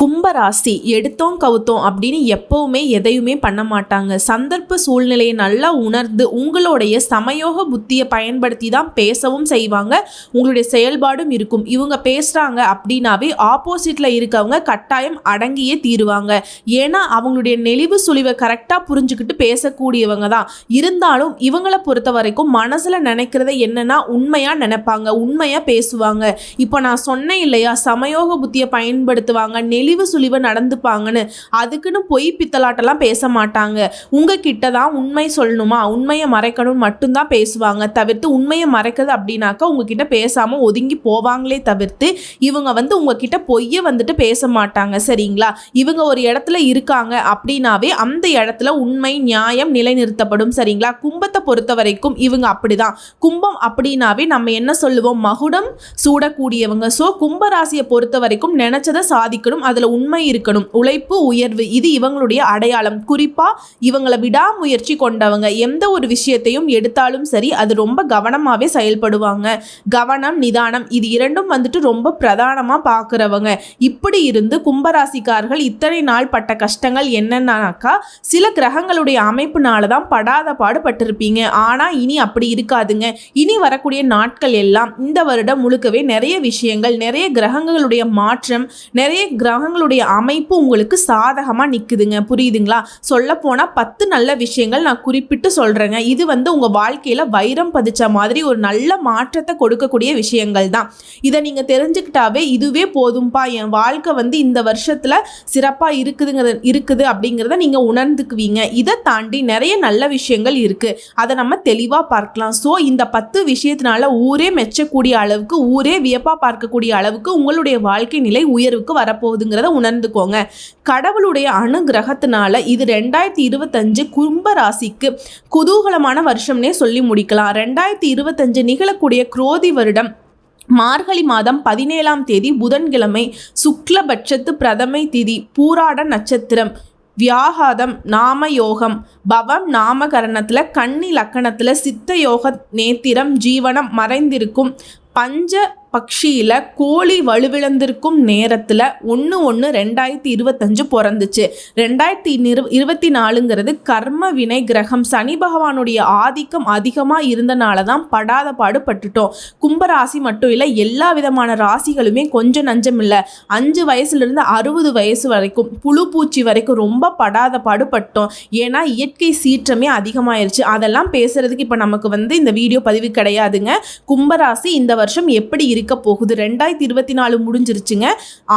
கும்பராசி எடுத்தோம் கவுத்தோம் அப்படின்னு எப்போவுமே எதையுமே பண்ண மாட்டாங்க. சந்தர்ப்ப சூழ்நிலையை நல்லா உணர்ந்து உங்களுடைய சமயோக புத்தியை பயன்படுத்தி தான் பேசவும் செய்வாங்க. உங்களுடைய செயல்பாடும் இருக்கும். இவங்க பேசுகிறாங்க அப்படின்னாவே ஆப்போசிட்டில் இருக்கவங்க கட்டாயம் அடங்கியே தீருவாங்க. ஏன்னா அவங்களுடைய நெளிவு சுழிவை கரெக்டாக புரிஞ்சுக்கிட்டு பேசக்கூடியவங்க தான். இருந்தாலும் இவங்களை பொறுத்த வரைக்கும் மனசில் நினைக்கிறத என்னன்னா உண்மையாக நினைப்பாங்க. உண்மையாக பேசுவாங்க. இப்போ நான் சொன்னேன் இல்லையா சமயோக புத்தியை பயன்படுத்துவாங்க தெளிவு சுழிவு நடந்துப்பாங்கன்னு அதுக்குன்னு பொய் பித்தலாட்டெல்லாம் பேச மாட்டாங்க. உங்ககிட்ட தான் உண்மை சொல்லணுமா? உண்மையை மறைக்கணும்னு மட்டும்தான் பேசுவாங்க. தவிர்த்து உண்மையை மறைக்கிறது அப்படின்னாக்கா உங்ககிட்ட பேசாமல் ஒதுங்கி போவாங்களே தவிர்த்து இவங்க வந்து உங்ககிட்ட பொய்யை வந்துட்டு பேச மாட்டாங்க. சரிங்களா? இவங்க ஒரு இடத்துல இருக்காங்க அப்படின்னாவே அந்த இடத்துல உண்மை நியாயம் நிலைநிறுத்தப்படும். சரிங்களா? கும்பத்தை பொறுத்த வரைக்கும் இவங்க அப்படிதான். கும்பம் அப்படின்னாவே நம்ம என்ன சொல்லுவோம்? மகுடம் சூடக்கூடியவங்க. ஸோ கும்பராசியை பொறுத்த வரைக்கும் நினைச்சதை சாதிக்கணும். அதில் உண்மை இருக்கணும். உழைப்பு உயர்வு இது இவங்களுடைய அடையாளம். குறிப்பாக இவங்களை விடாமுயற்சி கொண்டவங்க. எந்த ஒரு விஷயத்தையும் எடுத்தாலும் சரி அது ரொம்ப கவனமாகவே செயல்படுவாங்க. கவனம் நிதானம் இது இரண்டும் வந்துட்டு ரொம்ப பிரதானமாக பார்க்குறவங்க இப்படி இருந்து கும்பராசிக்கார்கள் இத்தனை நாள் பட்ட கஷ்டங்கள் என்னென்னாக்கா சில கிரகங்களுடைய அமைப்புனால தான் படாத பாடுபட்டிருப்பீங்க. ஆனால் இனி அப்படி இருக்காதுங்க. இனி வரக்கூடிய நாட்கள் எல்லாம் இந்த வருடம் முழுக்கவே நிறைய விஷயங்கள் நிறைய கிரகங்களுடைய மாற்றம் நிறைய கிரகங்களுடைய அமைப்பு உங்களுக்கு சாதகமாக நிற்குதுங்க புரியுதுங்களா? சொல்ல போனால் பத்து நல்ல விஷயங்கள் நான் குறிப்பிட்டு சொல்கிறேங்க இது வந்து உங்கள் வாழ்க்கையில் வைரம் பதிச்ச மாதிரி ஒரு நல்ல மாற்றத்தை கொடுக்கக்கூடிய விஷயங்கள் தான். இதை நீங்கள் தெரிஞ்சுக்கிட்டாவே இதுவே போதும்பா. என் வாழ்க்கை வந்து இந்த வருஷத்தில் சிறப்பாக இருக்குதுங்கிறது இருக்குது அப்படிங்கிறத நீங்கள் உணர்ந்துக்குவீங்க. இதை தாண்டி நிறைய நல்ல விஷயங்கள் இருக்குது அதை நம்ம தெளிவாக பார்க்கலாம். ஸோ இந்த பத்து விஷயத்தினால ஊரே மெச்சக்கூடிய அளவுக்கு ஊரே வியப்பாக பார்க்கக்கூடிய அளவுக்கு உங்களுடைய வாழ்க்கை நிலை உயர்வுக்கு அப்படிங்கிறத உணர்ந்துக்கோங்க. கடவுளுடைய அனுகிரகத்தினால இது ரெண்டாயிரத்தி இருபத்தஞ்சு கும்ப ராசிக்கு குதூகலமான வருஷம்னே சொல்லி முடிக்கலாம். ரெண்டாயிரத்தி இருபத்தஞ்சு நிகழக்கூடிய குரோதி வருடம் மார்கழி மாதம் பதினேழாம் தேதி புதன்கிழமை சுக்லபட்சத்து பிரதமை திதி பூராட நட்சத்திரம். வியாகாதம் நாம யோகம் பவம் நாமகரணத்தில் கன்னி லக்கணத்தில் சித்த யோக நேத்திரம் ஜீவனம் மறைந்திருக்கும். பஞ்ச பக்ஷியில் கோழி வலுவிழந்திருக்கும் நேரத்தில் ஒன்று ஒன்று ரெண்டாயிரத்தி இருபத்தஞ்சு பிறந்துச்சு. ரெண்டாயிரத்தி இரு இருபத்தி நாலுங்கிறது கர்ம வினை கிரகம். சனி பகவானுடைய ஆதிக்கம் அதிகமாக இருந்தனால தான் படாத பாடு பட்டுட்டோம் கும்பராசி மட்டும் இல்லை எல்லா விதமான ராசிகளுமே கொஞ்சம் நஞ்சம் இல்லை. அஞ்சு வயசுலேருந்து அறுபது வயசு வரைக்கும் புழு பூச்சி வரைக்கும் ரொம்ப படாத பாடு பட்டோம் ஏன்னா இயற்கை சீற்றமே அதிகமாயிருச்சு. அதெல்லாம் பேசுகிறதுக்கு இப்போ நமக்கு வந்து இந்த வீடியோ பதிவு கிடையாதுங்க. கும்பராசி இந்த வருஷம் எப்படி இருக்க போகுது. ரெண்டாயிரத்தி இருபத்தி நாலு முடிஞ்சிருச்சுங்க.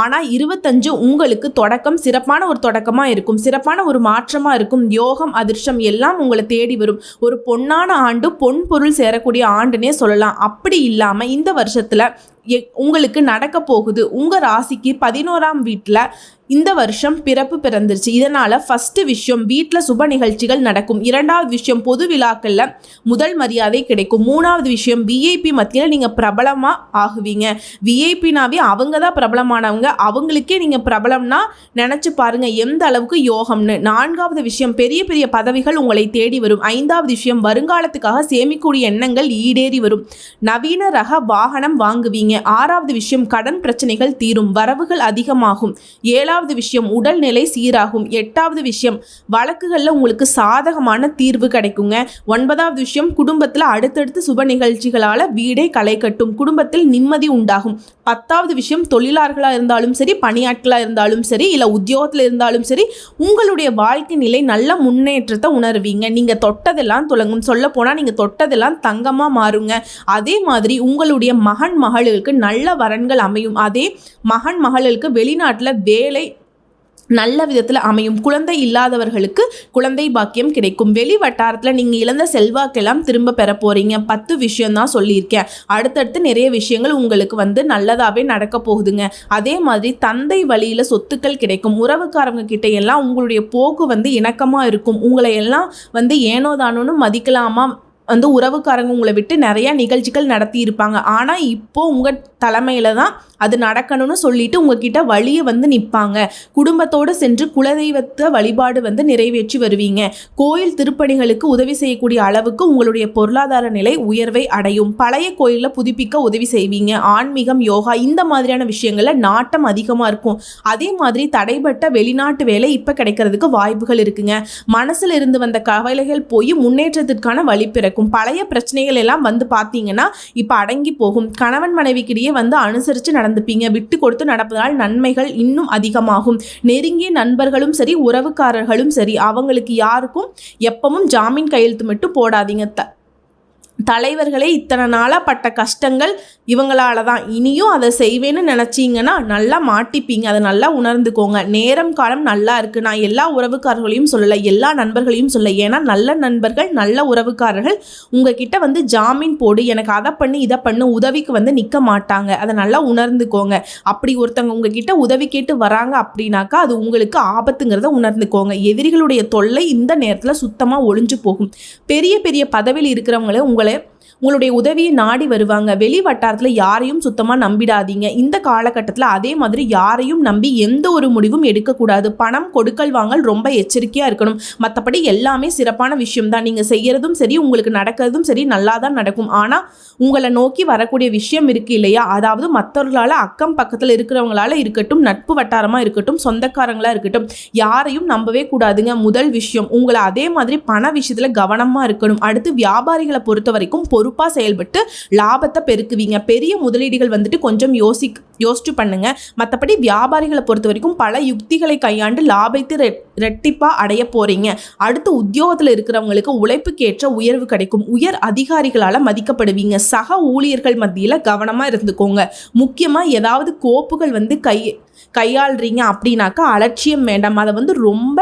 ஆனால் இருபத்தஞ்சு உங்களுக்கு தொடக்கம் சிறப்பான ஒரு தொடக்கமாக இருக்கும். சிறப்பான ஒரு மாற்றமாக இருக்கும். யோகம் அதிர்ஷ்டம் எல்லாம் உங்களை தேடி வரும். ஒரு பொன்னான ஆண்டு பொன் பொருள் சேரக்கூடிய ஆண்டுனே சொல்லலாம். அப்படி இல்லாமல் இந்த வருஷத்தில் உங்களுக்கு நடக்க போகுது. உங்கள் ராசிக்கு பதினோராம் வீட்டில் இந்த வருஷம் பிறப்பு பிறந்துருச்சு. இதனால் ஃபஸ்ட்டு விஷயம் வீட்டில் சுப நிகழ்ச்சிகள் நடக்கும். இரண்டாவது விஷயம் பொது விழாக்களில் முதல் மரியாதை கிடைக்கும். மூணாவது விஷயம் விஐபி மத்தியில் நீங்கள் பிரபலமாக ஆகுவீங்க. விஐபினாவே அவங்க தான் பிரபலமானவங்க. அவங்களுக்கே நீங்கள் பிரபலம்னா நினச்சி பாருங்கள் எந்த அளவுக்கு யோகம்னு. நான்காவது விஷயம் பெரிய பெரிய பதவிகள் உங்களை தேடி வரும். ஐந்தாவது விஷயம் வருங்காலத்துக்காக சேமிக்கக்கூடிய எண்ணங்கள் ஈடேறி வரும். நவீன ரக வாகனம் வாங்குவீங்க. ஆறாவது விஷயம் கடன் பிரச்சனைகள் தீரும். வரவுகள் அதிகமாகும். ஏழாவது விஷயம் உடல்நிலை சீராகும். எட்டாவது விஷயம் வழக்குகளில் உங்களுக்கு சாதகமான தீர்வு கிடைக்குங்க. ஒன்பதாவது விஷயம் குடும்பத்தில் அடுத்தடுத்து சுப நிகழ்ச்சிகளால் வீடே களை கட்டும். குடும்பத்தில் நிம்மதி உண்டாகும். பத்தாவது விஷயம் தொழிலாளர்களாக இருந்தாலும் சரி பணியாட்களாக இருந்தாலும் சரி இல்லை உத்தியோகத்தில் இருந்தாலும் சரி உங்களுடைய வாழ்க்கை நிலை நல்ல முன்னேற்றத்தை உணர்வீங்க. நீங்கள் தொட்டதெல்லாம் தொடங்கும் சொல்ல போனால் நீங்கள் தொட்டதெல்லாம் தங்கமாக மாறுங்க. அதே மாதிரி உங்களுடைய மகன் மகளுக்கு நல்ல வரன்கள் அமையும். அதே மகன் மகளுக்கு வெளிநாட்டில் வேலை நல்ல விதத்தில் அமையும். குழந்தை இல்லாதவர்களுக்கு குழந்தை பாக்கியம் கிடைக்கும். வெளி வட்டாரத்தில் நீங்கள் இழந்த செல்வாக்கெல்லாம் திரும்ப பெற போகிறீங்க பத்து விஷயம் தான் சொல்லியிருக்கேன். அடுத்தடுத்து நிறைய விஷயங்கள் உங்களுக்கு வந்து நல்லதாகவே நடக்க போகுதுங்க. அதே மாதிரி தந்தை வழியில் சொத்துக்கள் கிடைக்கும். உறவுக்காரங்க கிட்ட எல்லாம் உங்களுடைய போக்கு வந்து இணக்கமாக இருக்கும். உங்களை எல்லாம் வந்து ஏனோதானோன்னு மதிக்கலாமா? வந்து உறவுக்காரங்க உங்களை விட்டு நிறையா நிகழ்ச்சிகள் நடத்தி இருப்பாங்க ஆனால் இப்போ உங்கள் தலைமையில் தான் அது நடக்கணும்னு சொல்லிட்டு உங்ககிட்ட வழியை வந்து நிற்பாங்க குடும்பத்தோடு சென்று குலதெய்வத்தை வழிபாடு வந்து நிறைவேற்றி வருவீங்க. கோயில் திருப்பணிகளுக்கு உதவி செய்யக்கூடிய அளவுக்கு உங்களுடைய பொருளாதார நிலை உயர்வை அடையும். பழைய கோயிலில் புதுப்பிக்க உதவி செய்வீங்க. ஆன்மீகம் யோகா இந்த மாதிரியான விஷயங்களில் நாட்டம் அதிகமாக இருக்கும். அதே மாதிரி தடைப்பட்ட வெளிநாட்டு வேலை இப்போ கிடைக்கிறதுக்கு வாய்ப்புகள் இருக்குங்க. மனசுல இருந்து வந்த கவலைகள் போய் முன்னேற்றத்திற்கான வழி பிறக்கும். பழைய பிரச்சனைகள் எல்லாம் வந்து பார்த்தீங்கன்னா இப்போ அடங்கி போகும். கணவன் மனைவிக்கிடையே வந்து அனுசரித்து நடந்துப்பீங்க. விட்டு கொடுத்து நடப்பதால் நன்மைகள் இன்னும் அதிகமாகும். நெருங்கிய நண்பர்களும் சரி உறவுக்காரர்களும் சரி அவங்களுக்கு யாருக்கும் எப்பவும் ஜாமீன் கையெழுத்து மட்டும் போடாதீங்க. த தலைவர்களே இத்தனை நாளாக பட்ட கஷ்டங்கள் இவங்களால தான் இனியும் அதை செய்வேன்னு நினச்சிங்கன்னா நல்லா மாட்டிப்பீங்க. அதை நல்லா உணர்ந்துக்கோங்க. நேரம் காலம் நல்லா இருக்குது நான் எல்லா உறவுக்காரர்களையும் சொல்லலை எல்லா நண்பர்களையும் சொல்ல ஏன்னா நல்ல நண்பர்கள் நல்ல உறவுக்காரர்கள் உங்ககிட்ட வந்து ஜாமீன் போடு. எனக்கு அதை பண்ணி இதை பண்ணு உதவிக்கு வந்து நிற்க மாட்டாங்க. அதை நல்லா உணர்ந்துக்கோங்க. அப்படி ஒருத்தவங்க உங்ககிட்ட உதவி கேட்டு வராங்க அப்படின்னாக்கா அது உங்களுக்கு ஆபத்துங்கிறத உணர்ந்துக்கோங்க. எதிரிகளுடைய தொல்லை இந்த நேரத்தில் சுத்தமாக ஒளிஞ்சு போகும். பெரிய பெரிய பதவியில் இருக்கிறவங்களே உங்களை ve உங்களுடைய உதவியை நாடி வருவாங்க. வெளி வட்டாரத்தில் யாரையும் சுத்தமாக நம்பிடாதீங்க. இந்த காலகட்டத்தில் அதே மாதிரி யாரையும் நம்பி எந்த ஒரு முடிவும் எடுக்கக்கூடாது. பணம் கொடுக்கல் வாங்கல் ரொம்ப எச்சரிக்கையாக இருக்கணும். மற்றபடி எல்லாமே சிறப்பான விஷயம் தான் நீங்கள் செய்கிறதும் சரி உங்களுக்கு நடக்கிறதும் சரி நல்லா தான் நடக்கும். ஆனால் உங்களை நோக்கி வரக்கூடிய விஷயம் இருக்குது இல்லையா? அதாவது மற்றவர்களால் அக்கம் பக்கத்தில் இருக்கிறவங்களால இருக்கட்டும் நட்பு வட்டாரமாக இருக்கட்டும் சொந்தக்காரங்களாக இருக்கட்டும் யாரையும் நம்பவே கூடாதுங்க. முதல் விஷயம் உங்களை அதே மாதிரி பண விஷயத்தில் கவனமாக இருக்கணும். அடுத்து வியாபாரிகளை பொறுத்த வரைக்கும் பொறுப்பாக செயல்பட்டு லாபத்தை பெருக்குவீங்க. பெரிய முதலீடுகள் வந்துட்டு கொஞ்சம் யோசி யோசிச்சு பண்ணுங்க. மற்றபடி வியாபாரிகளை பொறுத்த வரைக்கும் பல யுக்திகளை கையாண்டு லாபத்தை ரெட்டிப்பாக அடைய போறீங்க. அடுத்து உத்தியோகத்தில் இருக்கிறவங்களுக்கு உழைப்புக்கேற்ற உயர்வு கிடைக்கும். உயர் அதிகாரிகளால் மதிக்கப்படுவீங்க. சக ஊழியர்கள் மத்தியில் கவனமாக இருந்துக்கோங்க. முக்கியமாக ஏதாவது கோப்புகள் வந்து கை கையாளுறீங்க அப்படின்னாக்கா அலட்சியம் வேண்டாம். அதை வந்து ரொம்ப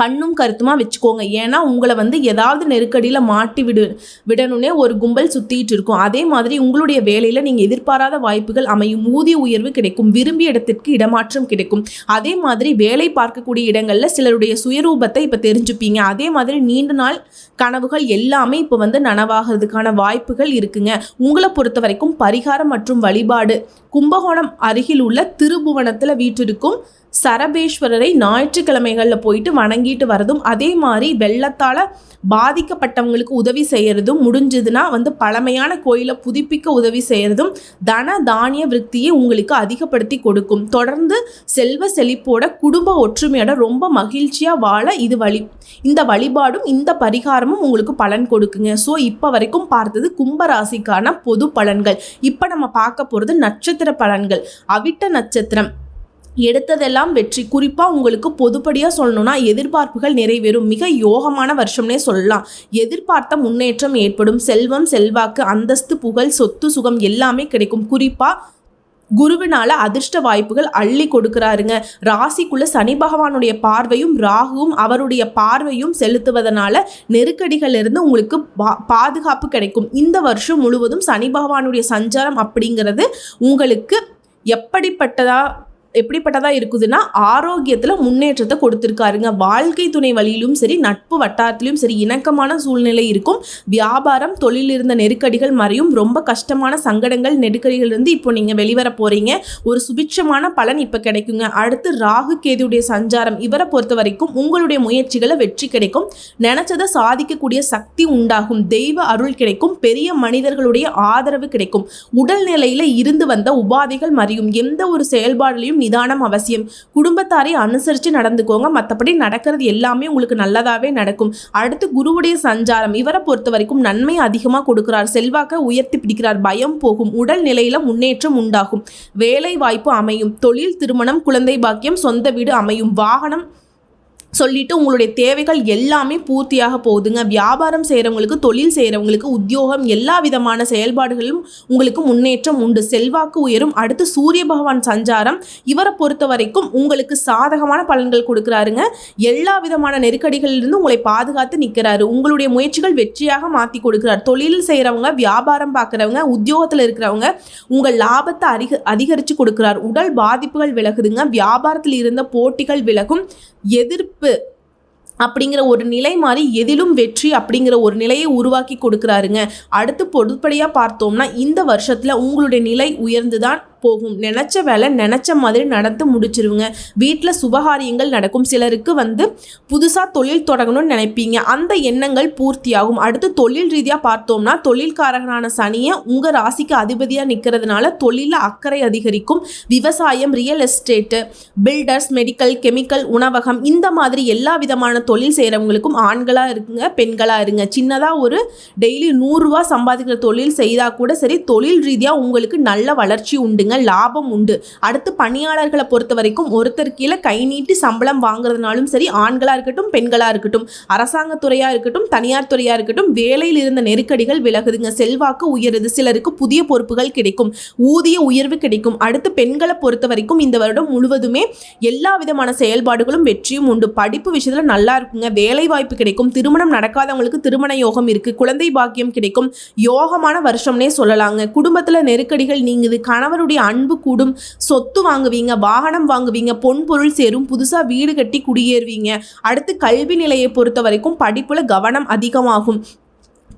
கண்ணும் கருத்துமாக வச்சுக்கோங்க. ஏன்னா உங்களை வந்து ஏதாவது நெருக்கடியில் மாட்டி விடு விடணுன்னே ஒரு கும்பல் சுற்றிட்டு இருக்கும். அதே மாதிரி உங்களுடைய வேலையில் நீங்கள் எதிர்பாராத வாய்ப்புகள் அமையும். ஊதிய உயர்வு கிடைக்கும். விரும்பிய இடத்திற்கு இடமாற்றம் கிடைக்கும். அதே மாதிரி வேலை பார்க்கக்கூடிய இடங்களில் சிலருடைய சுயரூபத்தை இப்போ தெரிஞ்சுப்பீங்க. அதே மாதிரி நீண்ட நாள் கனவுகள் எல்லாமே இப்போ வந்து நனவாகிறதுக்கான வாய்ப்புகள் இருக்குங்க. உங்களை பொறுத்த வரைக்கும் பரிகாரம் மற்றும் வழிபாடு. கும்பகோணம் அருகில் உள்ள திருபுவனத்தில் வீட்டிற்கும் சரபேஸ்வரரை ஞாயிற்றுக்கிழமைகளில் போயிட்டு வணங்கிட்டு வரதும் அதே மாதிரி வெள்ளத்தால் பாதிக்கப்பட்டவங்களுக்கு உதவி செய்கிறதும் முடிஞ்சதுன்னா வந்து பழமையான கோயிலை புதுப்பிக்க உதவி செய்கிறதும் தன தானிய விருத்தியை உங்களுக்கு அதிகப்படுத்தி கொடுக்கும். தொடர்ந்து செல்வ செழிப்போட குடும்ப ஒற்றுமையோட ரொம்ப மகிழ்ச்சியாக வாழ இது வழி இந்த வழிபாடும் இந்த பரிகாரமும் உங்களுக்கு பலன் கொடுக்குங்க. ஸோ இப்போ வரைக்கும் பார்த்தது கும்பராசிக்கான பொது பலன்கள். இப்போ நம்ம பார்க்க போகிறது நட்சத்திர பலன்கள். அவிட்ட நட்சத்திரம். எடுத்ததெல்லாம் வெற்றி. குறிப்பாக உங்களுக்கு பொதுப்படியாக சொல்லணும்னா எதிர்பார்ப்புகள் நிறைவேறும். மிக யோகமான வருஷம்னே சொல்லலாம். எதிர்பார்த்த முன்னேற்றம் ஏற்படும். செல்வம் செல்வாக்கு அந்தஸ்து புகழ் சொத்து சுகம் எல்லாமே கிடைக்கும். குறிப்பாக குருவினால அதிர்ஷ்ட வாய்ப்புகள் அள்ளி கொடுக்குறாருங்க. ராசிக்குள்ள சனி பகவானுடைய பார்வையும் ராகுவும் அவருடைய பார்வையும் செலுத்துவதனால நெருக்கடிகள் இருந்து உங்களுக்கு பா- பாதுகாப்பு கிடைக்கும். இந்த வருஷம் முழுவதும் சனி பகவானுடைய சஞ்சாரம் அப்படிங்கிறது உங்களுக்கு எப்படிப்பட்டதா எப்படிப்பட்டதாக இருக்குதுன்னா ஆரோக்கியத்தில் முன்னேற்றத்தை கொடுத்துருக்காருங்க. வாழ்க்கை துணை வழியிலும் சரி நட்பு வட்டாரத்திலும் சரி இணக்கமான சூழ்நிலை இருக்கும். வியாபாரம் தொழில் இருந்த நெருக்கடிகள் மறையும். ரொம்ப கஷ்டமான சங்கடங்கள் நெருக்கடிகள் இருந்து இப்போ நீங்கள் வெளிவர போகிறீங்க ஒரு சுபிட்சமான பலன் இப்போ கிடைக்குங்க. அடுத்து ராகு கேதுடைய சஞ்சாரம். இவரை பொறுத்த வரைக்கும் உங்களுடைய முயற்சிகளை வெற்றி கிடைக்கும். நினச்சதை சாதிக்கக்கூடிய சக்தி உண்டாகும். தெய்வ அருள் கிடைக்கும். பெரிய மனிதர்களுடைய ஆதரவு கிடைக்கும். உடல்நிலையில் இருந்து வந்த உபாதைகள் மறையும். எந்த ஒரு செயல்பாடுலையும் நிதானம் அவசியம். குடும்பத்தாரை அனுசரித்து நடந்துக்கோங்க. மற்றபடி நடக்கிறது எல்லாமே உங்களுக்கு நல்லதாகவே நடக்கும். அடுத்து குருவுடைய சஞ்சாரம். இவரை பொறுத்த வரைக்கும் நன்மை அதிகமாக கொடுக்கிறார். செல்வாக்க உயர்த்தி பிடிக்கிறார். பயம் போகும். உடல் நிலையில முன்னேற்றம் உண்டாகும். வேலை வாய்ப்பு அமையும். தொழில் திருமணம் குழந்தை பாக்கியம் சொந்த வீடு அமையும். வாகனம் சொல்லிட்டு உங்களுடைய தேவைகள் எல்லாமே பூர்த்தியாக போகுதுங்க. வியாபாரம் செய்கிறவங்களுக்கு தொழில் செய்கிறவங்களுக்கு உத்தியோகம் எல்லா விதமான செயல்பாடுகளும் உங்களுக்கு முன்னேற்றம் உண்டு. செல்வாக்கு உயரும். அடுத்து சூரிய பகவான் சஞ்சாரம். இவரை பொறுத்த வரைக்கும் உங்களுக்கு சாதகமான பலன்கள் கொடுக்குறாருங்க. எல்லா விதமான நெருக்கடிகளிலிருந்து உங்களை பாதுகாத்து நிற்கிறாரு உங்களுடைய முயற்சிகள் வெற்றியாக மாற்றி கொடுக்கிறார். தொழில் செய்கிறவங்க வியாபாரம் பார்க்குறவங்க உத்தியோகத்தில் இருக்கிறவங்க உங்கள் லாபத்தை அதிக அதிகரித்து கொடுக்குறார். உடல் பாதிப்புகள் விலகுதுங்க. வியாபாரத்தில் இருந்த போட்டிகள் விலகும். எதிர்ப்பு அப்படிங்கிற ஒரு நிலை மாதிரி எதிலும் வெற்றி அப்படிங்கிற ஒரு நிலையை உருவாக்கி கொடுக்குறாருங்க. அடுத்து பொதுப்படியாக பார்த்தோம்னா இந்த வருஷத்தில் உங்களுடைய நிலை உயர்ந்து தான் போகும். நினச்ச வேலை நினச்ச மாதிரி நடந்து முடிச்சிருவங்க. வீட்டில் சுபகாரியங்கள் நடக்கும். சிலருக்கு வந்து புதுசாக தொழில் தொடங்கணும்னு நினைப்பீங்க. அந்த எண்ணங்கள் பூர்த்தியாகும். அடுத்து தொழில் ரீதியாக பார்த்தோம்னா தொழில்காரகனான சனியை உங்கள் ராசிக்கு அதிபதியாக நிற்கிறதுனால தொழிலில் அக்கறை அதிகரிக்கும். விவசாயம் real estate builders medical chemical உணவகம் இந்த மாதிரி எல்லா விதமான தொழில் செய்கிறவங்களுக்கும் ஆண்களாக இருக்குங்க பெண்களாக இருங்க. சின்னதாக ஒரு டெய்லி நூறுரூவா சம்பாதிக்கிற தொழில் செய்தால் கூட சரி தொழில் ரீதியாக உங்களுக்கு நல்ல வளர்ச்சி உண்டுங்க. லாபம் உண்டு. அடுத்து பணியாளர்களை பொறுத்த வரைக்கும் ஒருத்தர் கீழே கை நீட்டி சம்பளம் வாங்குறதுனாலும் சரி ஆண்களாக இருக்கட்டும் பெண்களாக இருக்கட்டும் அரசாங்கத்துறையாக இருக்கட்டும் தனியார் துறையாக இருக்கட்டும் வேலையில் இருந்த நெருக்கடிகள் விலகுதுங்க. செல்வாக்கு உயருது. சிலருக்கு புதிய பொறுப்புகள் கிடைக்கும். ஊதிய உயர்வு கிடைக்கும். அடுத்து பெண்களை பொறுத்த வரைக்கும் இந்த வருடம் முழுவதுமே எல்லா விதமான செயல்பாடுகளும் வெற்றியும் உண்டு. படிப்பு விஷயத்தில் நல்லா இருக்குங்க. வேலை வாய்ப்பு கிடைக்கும். திருமணம் நடக்காதவங்களுக்கு திருமண யோகம் இருக்குது குழந்தை பாக்கியம் கிடைக்கும். யோகமான வருஷம்னே சொல்லலாங்க. குடும்பத்தில் நெருக்கடிகள் நீங்குது. கணவருடைய அன்பு கூடும். சொத்து வாங்குவீங்க வாகனம் வாங்குவீங்க பொன் பொருள் சேரும் புதுசாக வீடு கட்டி குடியேறுவீங்க. அடுத்து கல்வி நிலையை பொறுத்த வரைக்கும் படிப்பில் கவனம் அதிகமாகும்.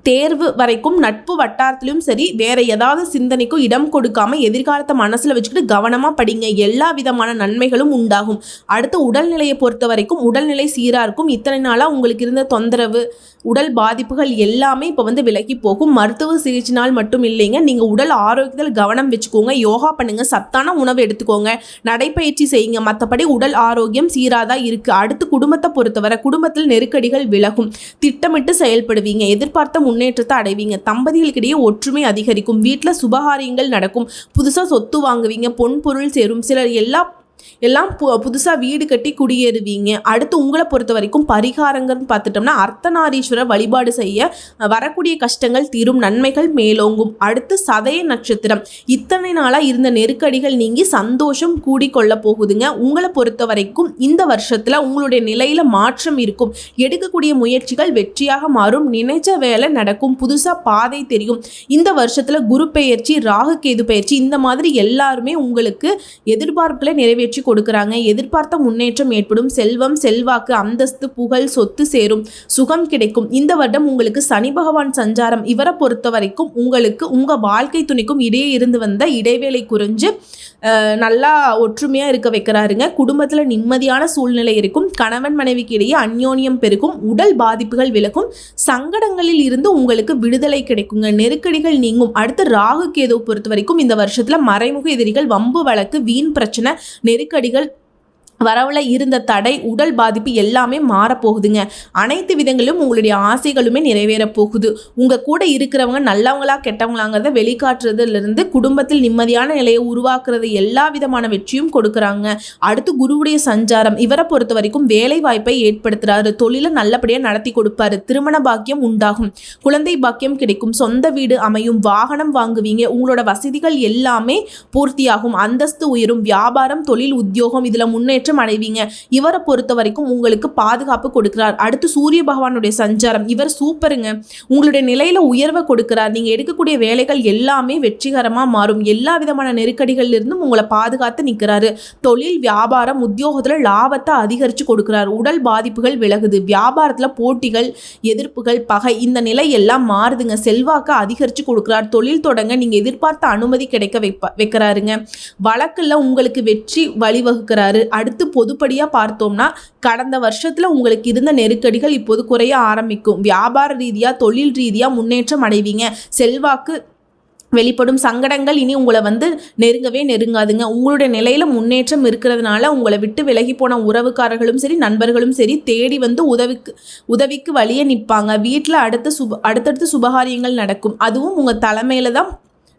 தேர்வு வரைக்கும் நட்பு வட்டாரத்திலும் சரி வேற ஏதாவது சிந்தனைக்கும் இடம் கொடுக்காம எதிர்காலத்தை மனசில் வச்சுக்கிட்டு கவனமாக படிங்க. எல்லா விதமான நன்மைகளும் உண்டாகும். அடுத்து உடல்நிலையை பொறுத்த வரைக்கும் உடல்நிலை சீராக இருக்கும். இத்தனை நாளாக உங்களுக்கு இருந்த தொந்தரவு உடல் பாதிப்புகள் எல்லாமே இப்போ வந்து விலகி போகும். மருத்துவ சிகிச்சைனால் மட்டும் இல்லைங்க. நீங்கள் உடல் ஆரோக்கியத்தில் கவனம் வச்சுக்கோங்க. யோகா பண்ணுங்க. சத்தான உணவு எடுத்துக்கோங்க. நடைப்பயிற்சி செய்யுங்க. மற்றபடி உடல் ஆரோக்கியம் சீராதான் இருக்கு. அடுத்து குடும்பத்தை பொறுத்தவரை குடும்பத்தில் நெருக்கடிகள் விலகும். திட்டமிட்டு செயல்படுவீங்க. எதிர்பார்த்த முன்னேற்றத்தை அடைவீங்க. தம்பதிகளுக்கிடையே ஒற்றுமை அதிகரிக்கும். வீட்டில் சுபகாரியங்கள் நடக்கும். புதுசாக சொத்து வாங்குவீங்க. பொன் பொருள் சேரும். சிலர் எல்லா எல்லாம் பு புதுசாக வீடு கட்டி குடியேறுவீங்க. அடுத்து உங்களை பொறுத்த வரைக்கும் பரிகாரங்கள்னு பார்த்துட்டோம்னா அர்த்தநாரீஸ்வரர் வழிபாடு செய்ய வரக்கூடிய கஷ்டங்கள் தீரும் நன்மைகள் மேலோங்கும். அடுத்து சதய நட்சத்திரம். இத்தனை நாளாக இருந்த நெருக்கடிகள் நீங்கி சந்தோஷம் கூடிக்கொள்ள போகுதுங்க. உங்களை பொறுத்த வரைக்கும் இந்த வருஷத்தில் உங்களுடைய நிலையில் மாற்றம் இருக்கும். எடுக்கக்கூடிய முயற்சிகள் வெற்றியாக மாறும். நினைச்ச வேலை நடக்கும். புதுசாக பாதை தெரியும். இந்த வருஷத்தில் குரு பெயர்ச்சி ராகு கேது பயிற்சி இந்த மாதிரி எல்லாருமே உங்களுக்கு எதிர்பார்ப்புகளை நிறைவேற்ற கொடுக்குறாங்க. எதிர்பார்த்த முன்னேற்றம் ஏற்படும். செல்வம் செல்வாக்கு அந்தஸ்து புகழ் சொத்து சேரும். சுகம் கிடைக்கும். இந்த வருடம் உங்களுக்கு சனி பகவான் சஞ்சாரம். இவரை பொறுத்த வரைக்கும் உங்களுக்கு உங்கள் வாழ்க்கை துணைக்கும் இடையே இருந்து வந்த இடைவேளை குறைஞ்சு நல்லா ஒற்றுமையாக இருக்க வைக்கிறாருங்க. குடும்பத்தில் நிம்மதியான சூழ்நிலை இருக்கும். கணவன் மனைவிக்கு இடையே அந்யோன்யம் பெருக்கும் உடல் பாதிப்புகள் விலகும். சங்கடங்களில் இருந்து உங்களுக்கு விடுதலை கிடைக்குங்க. நெருக்கடிகள் நீங்கும். அடுத்து ராகு கேது பொறுத்த வரைக்கும் இந்த வருஷத்துல மறைமுக எதிரிகள் வம்பு வழக்கு வீண் பிரச்சனை நெருக்கடிகள் வரவுல இருந்த தடை உடல் பாதிப்பு எல்லாமே மாறப்போகுதுங்க. அனைத்து விதங்களும் உங்களுடைய ஆசைகளுமே நிறைவேறப் போகுது. உங்கள் கூட இருக்கிறவங்க நல்லவங்களா கெட்டவங்களாங்கிறத வெளிக்காட்டுறதுலேருந்து குடும்பத்தில் நிம்மதியான நிலையை உருவாக்குறது எல்லா விதமான வெற்றியும் கொடுக்குறாங்க. அடுத்து குருவுடைய சஞ்சாரம். இவரை பொறுத்த வரைக்கும் வேலை வாய்ப்பை ஏற்படுத்துறாரு. தொழிலை நல்லபடியாக நடத்தி கொடுப்பாரு. திருமண பாக்கியம் உண்டாகும். குழந்தை பாக்கியம் கிடைக்கும். சொந்த வீடு அமையும். வாகனம் வாங்குவீங்க. உங்களோட வசதிகள் எல்லாமே பூர்த்தியாகும். அந்தஸ்து உயரும். வியாபாரம் தொழில் உத்தியோகம் இதில் முன்னேற்ற முன்னேற்றம் அடைவீங்க இவரை பொறுத்த வரைக்கும் உங்களுக்கு பாதுகாப்பு கொடுக்கிறார். அடுத்து சூரிய பகவானுடைய சஞ்சாரம். இவர் சூப்பருங்க. உங்களுடைய நிலையில உயர்வை கொடுக்கிறார். நீங்க எடுக்கக்கூடிய வேலைகள் எல்லாமே வெற்றிகரமா மாறும். எல்லா விதமான நெருக்கடிகள்ல இருந்தும் உங்களை பாதுகாத்து நிற்கிறாரு தொழில் வியாபாரம் உத்தியோகத்துல லாபத்தை அதிகரிச்சு கொடுக்கிறார். உடல் பாதிப்புகள் விலகுது. வியாபாரத்துல போட்டிகள் எதிர்ப்புகள் பகை இந்த நிலை எல்லாம் மாறுதுங்க. செல்வாக்கு அதிகரிச்சு கொடுக்கிறார். தொழில் தொடங்க நீங்க எதிர்பார்த்த அனுமதி கிடைக்க வைப்ப வைக்கிறாருங்க. வழக்குல உங்களுக்கு வெற்றி வழிவகுக்கிறாரு. அடுத்து பொதுப்படியாக பார்த்தோம்னா கடந்த வருஷத்தில் உங்களுக்கு இருந்த நெருக்கடிகள் இப்போது குறைய ஆரம்பிக்கும். வியாபார ரீதியாக தொழில் ரீதியாக முன்னேற்றம் அடைவீங்க. செல்வாக்கு வெளிப்படும் சங்கடங்கள் இனி உங்களை வந்து நெருங்கவே நெருங்காதுங்க. உங்களுடைய நிலையில முன்னேற்றம் இருக்கிறதுனால உங்களை விட்டு விலகி போன உறவுக்காரர்களும் சரி நண்பர்களும் சரி தேடி வந்து உதவிக்கு உதவிக்கு வழியே நிற்பாங்க வீட்டில் அடுத்த சுப அடுத்தடுத்து சுபகாரியங்கள் நடக்கும். அதுவும் உங்கள் தலைமையில தான்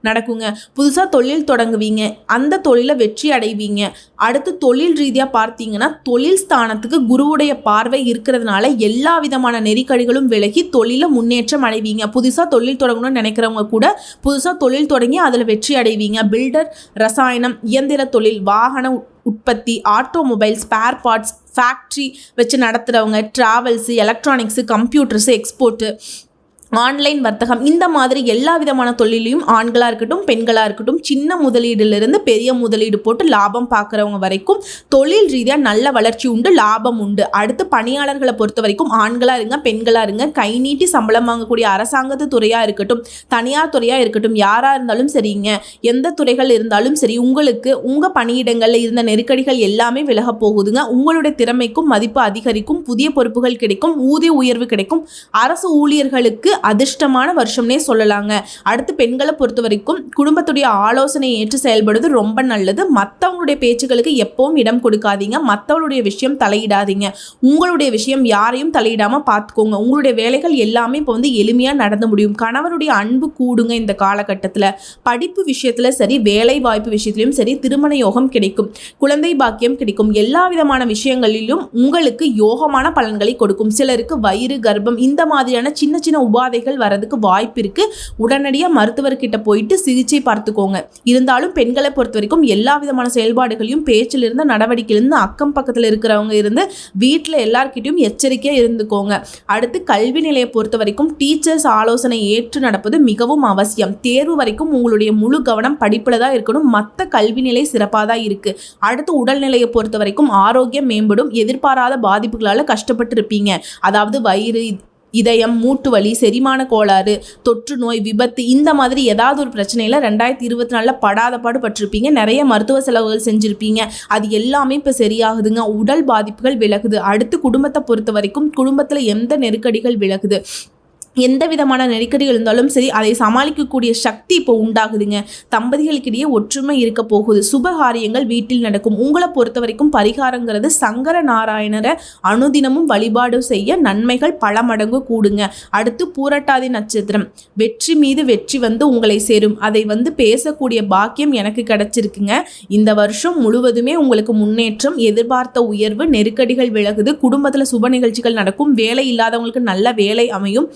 நடக்குங்க. புதுசாக தொழில் தொடங்குவீங்க. அந்த தொழிலை வெற்றி அடைவீங்க. அடுத்து தொழில் ரீதியாக பார்த்தீங்கன்னா தொழில் ஸ்தானத்துக்கு குருவுடைய பார்வை இருக்கிறதுனால எல்லா விதமான நெருக்கடிகளும் விலகி தொழிலில் முன்னேற்றம் அடைவீங்க. புதுசாக தொழில் தொடங்கணும்னு நினைக்கிறவங்க கூட புதுசாக தொழில் தொடங்கி அதில் வெற்றி அடைவீங்க. பில்டர் ரசாயனம் இயந்திர தொழில் வாகன உற்பத்தி ஆட்டோமொபைல் ஸ்பேர் பார்ட்ஸ் ஃபேக்ட்ரி வச்சு நடத்துகிறவங்க travels electronics computers export online வர்த்தகம். இந்த மாதிரி எல்லா விதமான தொழிலையும் ஆண்களாக இருக்கட்டும் பெண்களாக இருக்கட்டும் சின்ன முதலீடுலேருந்து பெரிய முதலீடு போட்டு லாபம் பார்க்குறவங்க வரைக்கும் தொழில் ரீதியாக நல்ல வளர்ச்சி உண்டு லாபம் உண்டு. அடுத்து பணியாளர்களை பொறுத்த வரைக்கும் ஆண்களாக இருங்க பெண்களாக இருங்க. கை நீட்டி சம்பளம் வாங்கக்கூடிய அரசாங்கத்து துறையாக இருக்கட்டும் தனியார் துறையாக இருக்கட்டும் யாராக இருந்தாலும் சரிங்க. எந்த துறைகள் இருந்தாலும் சரி உங்களுக்கு உங்கள் பணியிடங்களில் இருந்த நெருக்கடிகள் எல்லாமே விலக போகுதுங்க. உங்களுடைய திறமைக்கும் மதிப்பு அதிகரிக்கும் புதிய பொறுப்புகள் கிடைக்கும் ஊதிய உயர்வு கிடைக்கும். அரசு ஊழியர்களுக்கு அதிர்ஷ்டமான வருஷம்னே சொல்லலாங்க. அடுத்து பெண்களை பொறுத்த வரைக்கும் குடும்பத்துடைய ஆலோசனை ஏற்று செயல்படுவது ரொம்ப நல்லது. மற்றவங்களுடைய பேச்சுகளுக்கு எப்பவும் இடம் கொடுக்காதீங்க. மற்றவங்களுடைய விஷயம் தலையிடாதீங்க. உங்களுடைய விஷயம் யாரையும் தலையிடாமல் பார்த்துக்கோங்க. உங்களுடைய வேலைகள் எல்லாமே இப்போ வந்து எளிமையாக நடந்து முடியும். கணவருடைய அன்பு கூடுங்க இந்த காலகட்டத்தில். படிப்பு விஷயத்தில் சரி வேலை வாய்ப்பு விஷயத்திலையும் சரி திருமண யோகம் கிடைக்கும். குழந்தை பாக்கியம் கிடைக்கும். எல்லா விதமான விஷயங்களிலும் உங்களுக்கு யோகமான பலன்களை கொடுக்கும். சிலருக்கு வயிறு கர்ப்பம் இந்த மாதிரியான சின்ன சின்ன உபாதைகள் வரதுக்கு வாய்ப்பு இருக்குது உடனடியாக மருத்துவர்கிட்ட போயிட்டு சிகிச்சை பார்த்துக்கோங்க. இருந்தாலும் பெண்களை பொறுத்த வரைக்கும் எல்லா விதமான செயல்பாடுகளையும் பேச்சிலிருந்து நடவடிக்கையிலிருந்து அக்கம் பக்கத்தில் இருக்கிறவங்க இருந்து வீட்டில் எல்லார்கிட்டையும் எச்சரிக்கையாக இருந்துக்கோங்க. அடுத்து கல்வி நிலையை பொறுத்த வரைக்கும் டீச்சர்ஸ் ஆலோசனை ஏற்று நடப்பது மிகவும் அவசியம். தேர்வு வரைக்கும் உங்களுடைய முழு கவனம் படிப்பில் தான் இருக்கணும். மற்ற கல்வி நிலை சிறப்பாக தான் இருக்குது அடுத்து உடல்நிலையை பொறுத்த வரைக்கும் ஆரோக்கியம் மேம்படும். எதிர்பாராத பாதிப்புகளால் கஷ்டப்பட்டு இருப்பீங்க அதாவது வயிறு இதயம் மூட்டு வலி செரிமான கோளாறு தொற்று நோய் விபத்து இந்த மாதிரி ஏதாவது ஒரு பிரச்சனையில் ரெண்டாயிரத்தி இருபத்தி நாலில் படாத பாடு பட்டிருப்பீங்க. நிறைய மருத்துவ செலவுகள் செஞ்சுருப்பீங்க. அது எல்லாமே இப்போ சரியாகுதுங்க. உடல் பாதிப்புகள் விலகுது. அடுத்து குடும்பத்தை பொறுத்த வரைக்கும் குடும்பத்தில் எந்த நெருக்கடிகள் விலகுது? எந்த விதமான நெருக்கடிகள் இருந்தாலும் சரி அதை சமாளிக்கக்கூடிய சக்தி இப்போ உண்டாகுதுங்க. தம்பதிகளுக்கிடையே ஒற்றுமை இருக்க போகுது. சுபகாரியங்கள் வீட்டில் நடக்கும். உங்களை பொறுத்த வரைக்கும் பரிகாரங்கிறது சங்கர நாராயணரை அனுதினமும் வழிபாடு செய்ய நன்மைகள் பல மடங்கு கூடுங்க. அடுத்து பூரட்டாதி நட்சத்திரம். வெற்றி மீது வெற்றி வந்து உங்களை சேரும். அதை வந்து பேசக்கூடிய பாக்கியம் எனக்கு கிடைச்சிருக்குங்க. இந்த வருஷம் முழுவதுமே உங்களுக்கு முன்னேற்றம் எதிர்பார்த்த உயர்வு நெருக்கடிகள் விலகுது. குடும்பத்தில் சுப நிகழ்ச்சிகள் நடக்கும். வேலை இல்லாதவங்களுக்கு நல்ல வேலை அமையும்.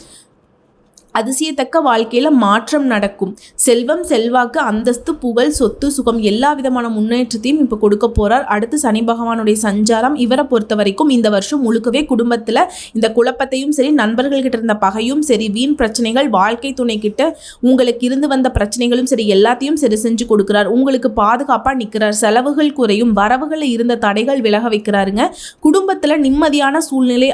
அதிசயத்தக்க வாழ்க்கையில் மாற்றம் நடக்கும். செல்வம் செல்வாக்கு அந்தஸ்து புகழ் சொத்து சுகம் எல்லா விதமான முன்னேற்றத்தையும் இப்போ கொடுக்க போகிறார் அடுத்து சனி பகவானுடைய சஞ்சாரம். இவரை பொறுத்த வரைக்கும் இந்த வருஷம் முழுக்கவே குடும்பத்தில் இந்த குழப்பத்தையும் சரி நண்பர்கள்கிட்ட இருந்த பகையும் சரி வீண் பிரச்சனைகள் வாழ்க்கை துணை கிட்ட உங்களுக்கு இருந்து வந்த பிரச்சனைகளும் சரி எல்லாத்தையும் சரி செஞ்சு கொடுக்குறார். உங்களுக்கு பாதுகாப்பாக நிற்கிறார் செலவுகள் குறையும். வரவுகளில் இருந்த தடைகள் விலக வைக்கிறாருங்க. குடும்பத்தில் நிம்மதியான சூழ்நிலை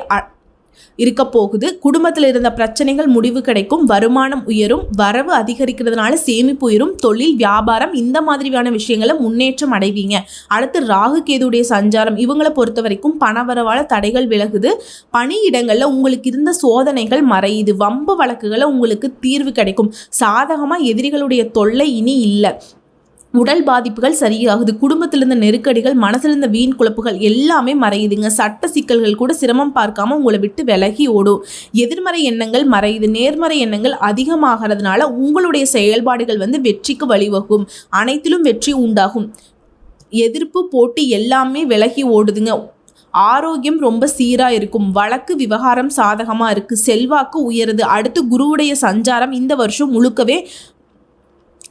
இருக்க போகுது. குடும்பத்தில் இருந்த பிரச்சனைகள் முடிவு கிடைக்கும். வருமானம் உயரும். வரவு அதிகரிக்கிறதுனால சேமிப்பு உயரும். தொழில் வியாபாரம் இந்த மாதிரியான விஷயங்களை முன்னேற்றம் அடைவீங்க. அடுத்து ராகு கேதுடைய சஞ்சாரம். இவங்களை பொறுத்த வரைக்கும் பணவரவால தடைகள் விலகுது. பணியிடங்களில் உங்களுக்கு இருந்த சோதனைகள் மறையுது. வம்பு வழக்குகளை உங்களுக்கு தீர்வு கிடைக்கும். சாதகமாக எதிரிகளுடைய தொல்லை இனி இல்லை. உடல் பாதிப்புகள் சரியாகுது குடும்பத்தில் இருந்த நெருக்கடிகள் மனசில் இருந்த வீண் குழப்புகள் எல்லாமே மறையுதுங்க. சட்ட சிக்கல்கள் கூட சிரமம் பார்க்காம உங்களை விட்டு விலகி ஓடும். எதிர்மறை எண்ணங்கள் மறையுது நேர்மறை எண்ணங்கள் அதிகமாகிறதுனால உங்களுடைய செயல்பாடுகள் வந்து வெற்றிக்கு வழிவகும் அனைத்திலும் வெற்றி உண்டாகும். எதிர்ப்பு போட்டி எல்லாமே விலகி ஓடுதுங்க. ஆரோக்கியம் ரொம்ப சீராக இருக்கும். வழக்கு விவகாரம் சாதகமாக இருக்குது செல்வாக்கு உயருது. அடுத்து குருவுடைய சஞ்சாரம் இந்த வருஷம் முழுக்கவே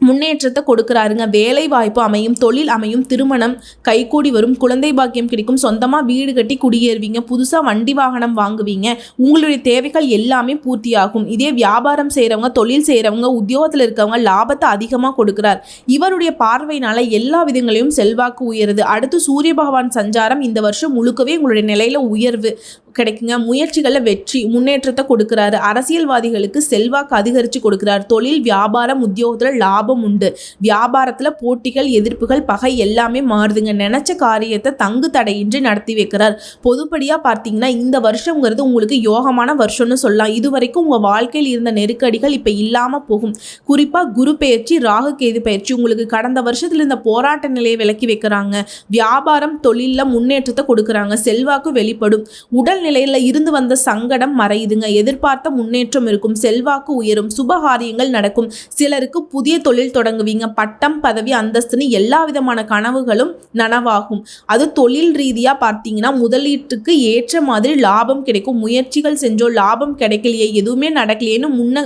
முன்னேற்றத்தை கொடுக்குறாருங்க. வேலை வாய்ப்பு அமையும் தொழில் அமையும் திருமணம் கைகூடி வரும் குழந்தை பாக்கியம் கிடைக்கும் சொந்தமாக வீடு கட்டி குடியேறுவீங்க புதுசாக வண்டி வாகனம் வாங்குவீங்க உங்களுடைய தேவைகள் எல்லாமே பூர்த்தியாகும். இதே வியாபாரம் செய்கிறவங்க தொழில் செய்கிறவங்க உத்தியோகத்தில் இருக்கவங்க லாபத்தை அதிகமாக கொடுக்குறார். இவருடைய பார்வையினால எல்லா விதங்களையும் செல்வாக்கு உயருது. அடுத்து சூரிய பகவான் சஞ்சாரம் இந்த வருஷம் முழுக்கவே உங்களுடைய நிலையில் உயர்வு. கிடைக்குங்க. முயற்சிகளில் வெற்றி முன்னேற்றத்தை கொடுக்குறாரு. அரசியல்வாதிகளுக்கு செல்வாக்கு அதிகரித்து கொடுக்குறாரு. தொழில் வியாபாரம் உத்தியோகத்தில் லாபம் உண்டு. வியாபாரத்தில் போட்டிகள் எதிர்ப்புகள் பகை எல்லாமே மாறுதுங்க. நினச்ச காரியத்தை தங்கு தடையின்றி நடத்தி வைக்கிறார். பொதுப்படியாக பார்த்தீங்கன்னா இந்த வருஷங்கிறது உங்களுக்கு யோகமான வருஷம்னு சொல்லலாம். இது வரைக்கும் உங்கள் வாழ்க்கையில் இருந்த நெருக்கடிகள் இப்போ இல்லாமல் போகும். குறிப்பாக குரு பயிற்சி ராகு கேது பயிற்சி உங்களுக்கு கடந்த வருஷத்தில் இந்த போராட்ட நிலையை விலக்கி வைக்கிறாங்க. வியாபாரம் தொழிலில் முன்னேற்றத்தை கொடுக்குறாங்க. செல்வாக்கு வெளிப்படும். உடல் நிலையில் இருந்து வந்த சங்கடம் மறையுதுங்க. எதிர்பார்த்த முன்னேற்றம் இருக்கும். செல்வாக்கு உயரும். சுபகாரியங்கள் நடக்கும். சிலருக்கு புதிய தொழில் தொடங்குவீங்க. பட்டம் பதவி அந்தஸ்துன்னு எல்லா விதமான கனவுகளும் நனவாகும். அது தொழில் ரீதியாக பார்த்தீங்கன்னா முதலீட்டுக்கு ஏற்ற மாதிரி லாபம் கிடைக்கும். முயற்சிகள் செஞ்சோ லாபம் கிடைக்கலையே. எதுவுமே நடக்கலையேன்னு முன்ன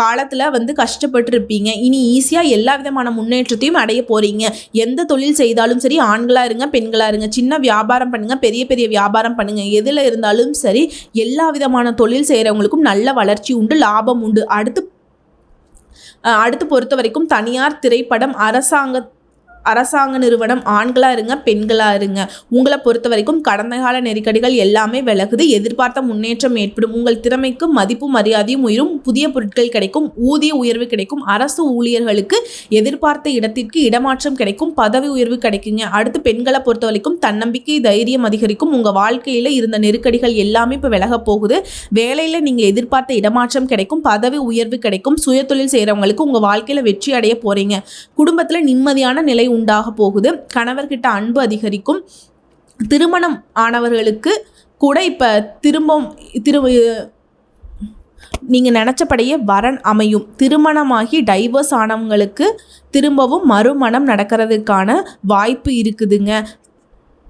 காலத்தில் வந்து கஷ்டப்பட்டுருப்பீங்க. இனி ஈஸியாக எல்லா விதமான முன்னேற்றத்தையும் அடைய போகிறீங்க எந்த தொழில் செய்தாலும் சரி ஆண்களாக இருங்க பெண்களாக இருங்க சின்ன வியாபாரம் பண்ணுங்கள் பெரிய பெரிய வியாபாரம் பண்ணுங்கள் எதில் இருந்தாலும் சரி எல்லா விதமான தொழில் செய்கிறவங்களுக்கும் நல்ல வளர்ச்சி உண்டு லாபம் உண்டு. அடுத்து அடுத்து பொறுத்த வரைக்கும் தனியார் திரைப்படம் அரசாங்க அரசாங்க நிறுவனம் ஆண்களாக இருங்க பெண்களாக இருங்க. உங்களை பொறுத்த வரைக்கும் கடந்த கால நெருக்கடிகள் எல்லாமே விலகுது. எதிர்பார்த்த முன்னேற்றம் ஏற்படும். உங்கள் திறமைக்கு மதிப்பு மரியாதையும் உயரும். புதிய பொருட்கள் கிடைக்கும். ஊதிய உயர்வு கிடைக்கும். அரசு ஊழியர்களுக்கு எதிர்பார்த்த இடத்திற்கு இடமாற்றம் கிடைக்கும். பதவி உயர்வு கிடைக்குங்க. அடுத்து பெண்களை பொறுத்த வரைக்கும் தன்னம்பிக்கை தைரியம் அதிகரிக்கும். உங்கள் வாழ்க்கையில் இருந்த நெருக்கடிகள் எல்லாமே இப்போ விலக போகுது. வேலையில் நீங்கள் எதிர்பார்த்த இடமாற்றம் கிடைக்கும். பதவி உயர்வு கிடைக்கும். சுயதொழில் செய்கிறவங்களுக்கு உங்கள் வாழ்க்கையில் வெற்றி அடைய போகிறீங்க குடும்பத்தில் நிம்மதியான நிலை உண்டாக போகுது. கணவர்கிட்ட அன்பு அதிகரிக்கும். திருமணம் ஆனவர்களுக்கு கூட இப்போ திரும்பவும் திரு நீங்கள் நினச்சபடியே வரன் அமையும். திருமணமாகி டைவர்ஸ் ஆனவங்களுக்கு திரும்பவும் மறுமணம் நடக்கிறதுக்கான வாய்ப்பு இருக்குதுங்க.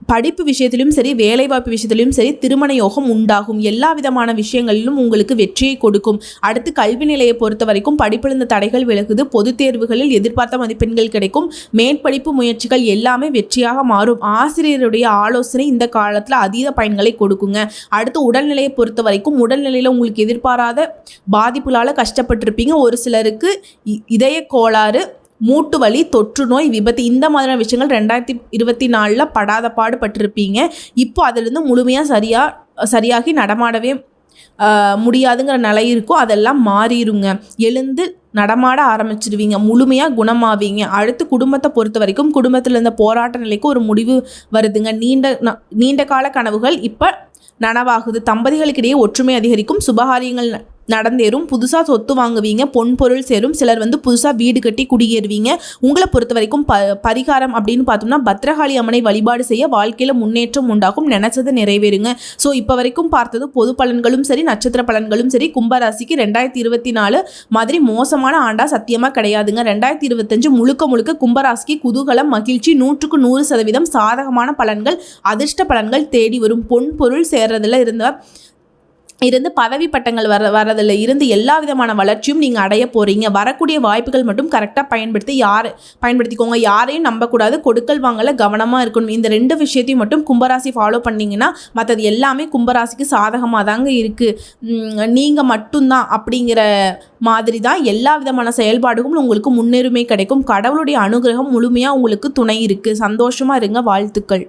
படிப்பு விஷயத்திலும் சரி வேலைவாய்ப்பு விஷயத்திலும் சரி திருமண யோகம் உண்டாகும். எல்லா விதமான விஷயங்களிலும் உங்களுக்கு வெற்றியை கொடுக்கும். அடுத்து கல்வி நிலையை பொறுத்த வரைக்கும் படிப்பிழந்த தடைகள் விலகுது. பொதுத் தேர்வுகளில் எதிர்பார்த்த மதிப்பெண்கள் கிடைக்கும். மேற்படிப்பு முயற்சிகள் எல்லாமே வெற்றியாக மாறும். ஆசிரியருடைய ஆலோசனை இந்த காலத்தில் அதீத பயன்களை கொடுக்குங்க. அடுத்து உடல்நிலையை பொறுத்த வரைக்கும் உடல்நிலையில் உங்களுக்கு எதிர்பாராத பாதிப்புகளால் கஷ்டப்பட்டிருப்பீங்க. ஒரு சிலருக்கு இ- இதய கோளாறு மூட்டு வலி தொற்று நோய் விபத்து இந்த மாதிரியான விஷயங்கள் ரெண்டாயிரத்தி இருபத்தி நாலில் படாத பாடுபட்டிருப்பீங்க இப்போ அதிலிருந்து முழுமையாக சரியாக சரியாகி நடமாடவே முடியாதுங்கிற நிலை இருக்கும் அதெல்லாம் மாறிடுங்க எழுந்து நடமாட ஆரம்பிச்சிடுவீங்க முழுமையாக குணமாவீங்க. அடுத்து குடும்பத்தை பொறுத்த வரைக்கும் குடும்பத்தில் இருந்த போராட்ட நிலைக்கு ஒரு முடிவு வருதுங்க. நீண்ட ந- நீண்ட கால கனவுகள் இப்போ நனவாகுது. தம்பதிகளுக்கிடையே ஒற்றுமை அதிகரிக்கும். சுபகாரியங்கள் ந- நடந்தேறும். புதுசாக சொத்து வாங்குவீங்க பொன் பொருள் சேரும். சிலர் வந்து புதுசாக வீடு கட்டி குடியேறுவீங்க. உங்களை பொறுத்த வரைக்கும் ப பரிகாரம் அப்படின்னு பார்த்தோம்னா பத்ரகாளி அம்மனை வழிபாடு செய்ய வாழ்க்கையில் முன்னேற்றம் உண்டாகும். நினைச்சது நிறைவேறுங்க. ஸோ இப்போ வரைக்கும் பார்த்தது பொது பலன்களும் சரி நட்சத்திர பலன்களும் சரி. கும்பராசிக்கு ரெண்டாயிரத்தி இருபத்தி நாலு மாதிரி மோசமான ஆண்டா சத்தியமாக கிடையாதுங்க. ரெண்டாயிரத்தி இருபத்தஞ்சு முழுக்க முழுக்க கும்பராசிக்கு குதூகலம் மகிழ்ச்சி நூற்றுக்கு நூறு சதவீதம் சாதகமான பலன்கள் அதிர்ஷ்ட பலன்கள் தேடி வரும். பொன் பொருள் சேர்றதுல இருந்த இருந்து பதவி பட்டங்கள் வர வரதில் இருந்து எல்லா விதமான வளர்ச்சியும் நீங்கள் அடைய போகிறீங்க வரக்கூடிய வாய்ப்புகள் மட்டும் கரெக்டாக பயன்படுத்தி யார் பயன்படுத்திக்கோங்க. யாரையும் நம்பக்கூடாது. கொடுக்கல் வாங்கல கவனமாக இருக்கணும். இந்த ரெண்டு விஷயத்தையும் மட்டும் கும்பராசி ஃபாலோ பண்ணிங்கன்னா மற்றது எல்லாமே கும்பராசிக்கு சாதகமாக தாங்க இருக்குது நீங்கள் மட்டும்தான் அப்படிங்கிற மாதிரி தான் எல்லா விதமான செயல்பாடுகளும் உங்களுக்கு முன்னுரிமை கிடைக்கும். கடவுளுடைய அனுகிரகம் முழுமையாக உங்களுக்கு துணை இருக்குது சந்தோஷமாக இருங்க. வாழ்த்துக்கள்.